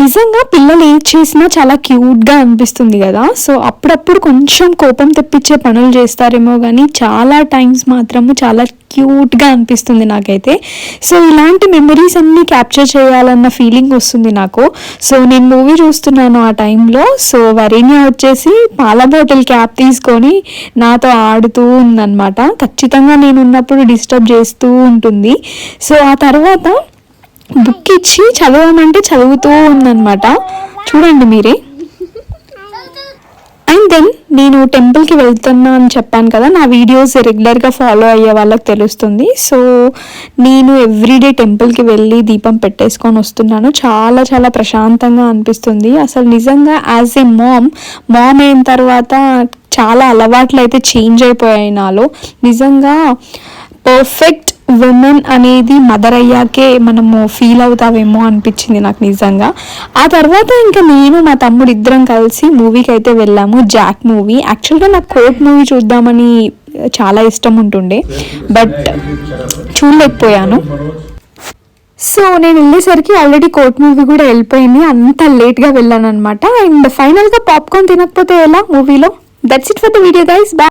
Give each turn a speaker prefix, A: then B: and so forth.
A: నిజంగా పిల్లలు ఏది చేసినా చాలా క్యూట్గా అనిపిస్తుంది కదా. సో అప్పుడప్పుడు కొంచెం కోపం తెప్పించే పనులు చేస్తారేమో కానీ చాలా టైమ్స్ మాత్రము చాలా క్యూట్గా అనిపిస్తుంది నాకైతే. సో ఇలాంటి మెమరీస్ అన్నీ క్యాప్చర్ చేయాలన్న ఫీలింగ్ వస్తుంది నాకు. సో నేను మూవీ చూస్తున్నాను ఆ టైంలో. సో వరిని వచ్చేసి పాల బాటిల్ క్యాప్ తీసుకొని నాతో ఆడుతూ ఉందన్నమాట. ఖచ్చితంగా నేను ఉన్నప్పుడు డిస్టర్బ్ చేస్తూ ఉంటుంది. సో ఆ తర్వాత ఇచ్చి చదవమంటే చదువుతూ ఉందన్నమాట. చూడండి మీరే. అండ్ దెన్ నేను టెంపుల్కి వెళ్తున్నా అని చెప్పాను కదా నా వీడియోస్ రెగ్యులర్గా ఫాలో అయ్యే వాళ్ళకి తెలుస్తుంది. సో నేను ఎవ్రీడే టెంపుల్కి వెళ్ళి దీపం పెట్టేసుకొని వస్తున్నాను. చాలా చాలా ప్రశాంతంగా అనిపిస్తుంది. అసలు నిజంగా యాజ్ ఏ మామ్ మామ్ అయిన తర్వాత చాలా అలవాట్లు అయితే చేంజ్ అయిపోయాయి నాలో. నిజంగా పర్ఫెక్ట్ ఉమెన్ అనేది మదర్ అయ్యాకే మనము ఫీల్ అవుతావేమో అనిపించింది నాకు నిజంగా. ఆ తర్వాత ఇంకా నేను మా తమ్ముడు ఇద్దరం కలిసి మూవీకి అయితే వెళ్ళాము జాక్ మూవీ యాక్చువల్గా నాకు కోర్ట్ మూవీ చూద్దామని చాలా ఇష్టం ఉంటుండే. బట్ చూడలేకపోయాను. సో నేను వెళ్ళేసరికి ఆల్రెడీ కోర్ట్ మూవీ కూడా వెళ్ళిపోయింది. అంత లేట్గా వెళ్ళాను అనమాట అండ్ ఫైనల్గా పాప్కార్న్ తినకపోతే ఎలా మూవీలో that's it for the video guys bye